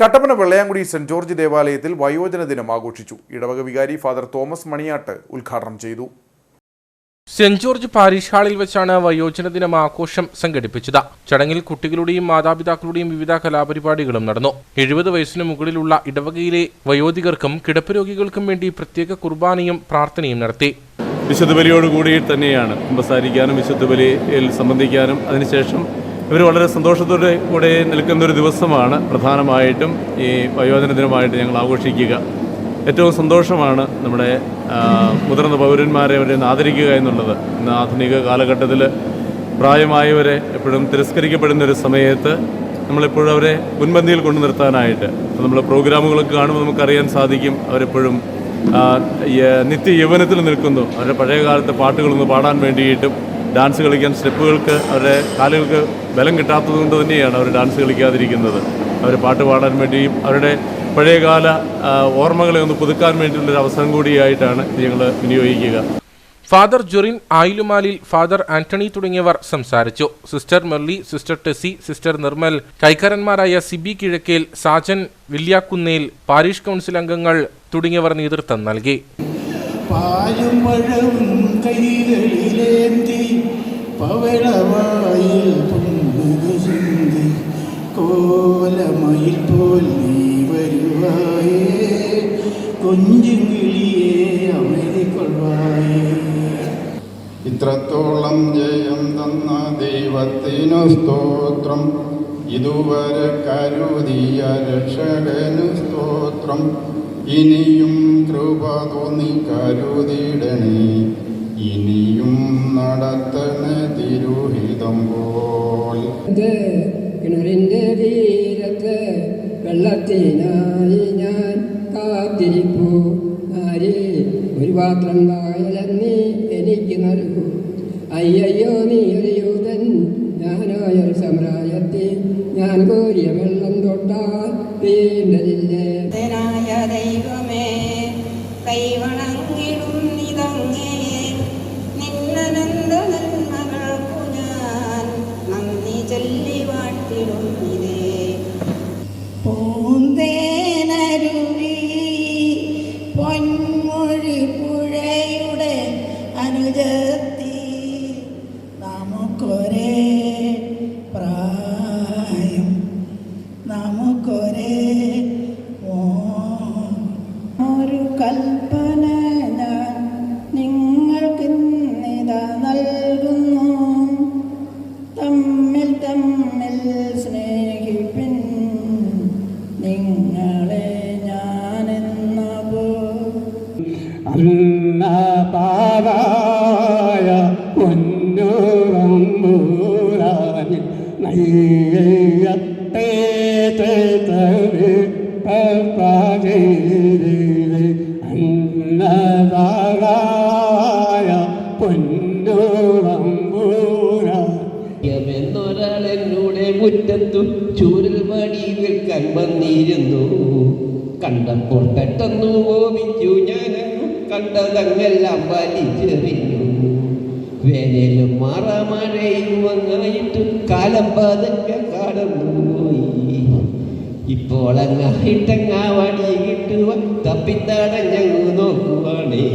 Kattappana Vellayamkudi saint George ദേവാലയത്തിൽ വയോജന ദിനം ആഘോഷിച്ചു. ഇടവക വികാരി ഫാദർ തോമസ് മണിയാട്ട് ഉദ്ഘാടനം ചെയ്തു. സെന്റ് ജോർജ് പാരീഷ് ഹാളിൽ വെച്ചാണ് വയോജന ദിനം ആഘോഷം സംഘടിപ്പിച്ചത്. ചടങ്ങിൽ കുട്ടികളുടെയും മാതാപിതാക്കളുടെയും വിവിധ കലാപരിപാടികളും നടന്നു. എഴുപത് വയസ്സിന് മുകളിലുള്ള ഇടവകയിലെ വയോധികർക്കും കിടപ്പ് രോഗികൾക്കും വേണ്ടി പ്രത്യേക കുർബാനയും പ്രാർത്ഥനയും നടത്തി. വിശുദ്ധ ബലിയോടുകൂടി തന്നെയാണ് സംസാരിക്കാനും വിശുദ്ധ ബലിയിൽ സംബന്ധിക്കാനും അതിനുശേഷം ഇവർ വളരെ സന്തോഷത്തോടെ കൂടെ നിൽക്കുന്ന ഒരു ദിവസമാണ്. പ്രധാനമായിട്ടും ഈ വയോജന ദിനമായിട്ട് ഞങ്ങൾ ആഘോഷിക്കുക. ഏറ്റവും സന്തോഷമാണ് നമ്മുടെ മുതിർന്ന പൗരന്മാരെ അവരെ ആദരിക്കുക എന്നുള്ളത്. ഇന്ന് ആധുനിക കാലഘട്ടത്തിൽ പ്രായമായവരെ എപ്പോഴും തിരസ്കരിക്കപ്പെടുന്ന ഒരു സമയത്ത് നമ്മളെപ്പോഴും അവരെ മുൻപന്തിയിൽ കൊണ്ടു നിർത്താനായിട്ട്. നമ്മൾ പ്രോഗ്രാമുകളൊക്കെ കാണുമ്പോൾ നമുക്കറിയാൻ സാധിക്കും അവരെപ്പോഴും നിത്യ യൗവനത്തിൽ നിൽക്കുന്നു. അവരുടെ പഴയകാലത്തെ പാട്ടുകളൊന്ന് പാടാൻ വേണ്ടിയിട്ടും ഡാൻസ് കളിക്കാൻ സ്റ്റെപ്പുകൾക്ക് അവരുടെ കാലുകൾക്ക് ബലം കിട്ടാത്തത് കൊണ്ട് തന്നെയാണ് അവർ ഡാൻസ് കളിക്കാതിരിക്കുന്നത്. അവർ പാട്ട് പാടാൻ വേണ്ടിയും അവരുടെ പഴയകാല ഓർമ്മകളെ ഒന്ന് പുതുക്കാൻ വേണ്ടിയുള്ളൊരു അവസരം കൂടിയായിട്ടാണ് ഞങ്ങൾ വിനിയോഗിക്കുക. Father Jorin Ayilumalil father Antony തുടങ്ങിയവർ സംസാരിച്ചു. Sister Merly sister Tessy sister Nirmal കൈക്കാരന്മാരായ Siby Kizhakkel Sajan വില്യാക്കുന്നേൽ parish council അംഗങ്ങൾ തുടങ്ങിയവർ നേതൃത്വം നൽകി. പാലും പഴവും കൈകളിലേന്തി പവളവായിൽ പൊന്നുക ചിന്തി കോലമയിൽ പോൽ നീ വരുവായേ. കൊഞ്ചും കിളിയെ അമരിക്കൊള്ളുവായേ. ഇത്രത്തോളം ജയം തന്ന ദൈവത്തിനു സ്തോത്രം. ഇതുവരെ കരുതിയ രക്ഷകനു സ്തോത്രം. ഇനിയും കൃപ തോന്നി കരുതിടണേ. ഇനിയും നടത്തണേ പോൽ ഇത് കിണറിന്റെ തീരത്ത് വെള്ളത്തിനായി ഞാൻ കാത്തിരിപ്പു. ആരെ ഒരു പാത്രം നായലെന്നീ എനിക്ക് നൽകൂ. അയ്യയ്യോ നീ ഒരു യൂതൻ. ഞാനായൊരു സമരായത്തി ഞാൻ കോരിയ വെള്ളം തൊട്ടാൽ വീണ്ടതില്ലേ? അനുജത്തി നമുക്കൊരേ പ്രായം നമുക്കൊരേ ഒരു കൽപ്പന ഞാൻ നിങ്ങൾക്കിന്നിതാ നൽകുന്നു. തമ്മിൽ തമ്മിൽ സ്നേഹിപ്പിൻ. നിങ്ങളെ എന്നോടെ മുറ്റത്തു ചൂരൽ മടി നിൽക്കാൻ വന്നിരുന്നു. കണ്ടപ്പോൾ പെട്ടെന്നു ഓമിച്ചു ഞാനങ്ങു കണ്ടതങ്ങെല്ലാം വലിച്ചെറിഞ്ഞു. വേനലും മാറാമഴയും വന്നായിട്ട് കാലം പതുക്കെ കടന്നുപോയി. ഇപ്പോൾ അങ്ങായിട്ടങ്ങാ വടി കിട്ടുവാൻ തപ്പിത്തടഞ്ഞങ്ങു നോക്കുവാണേ.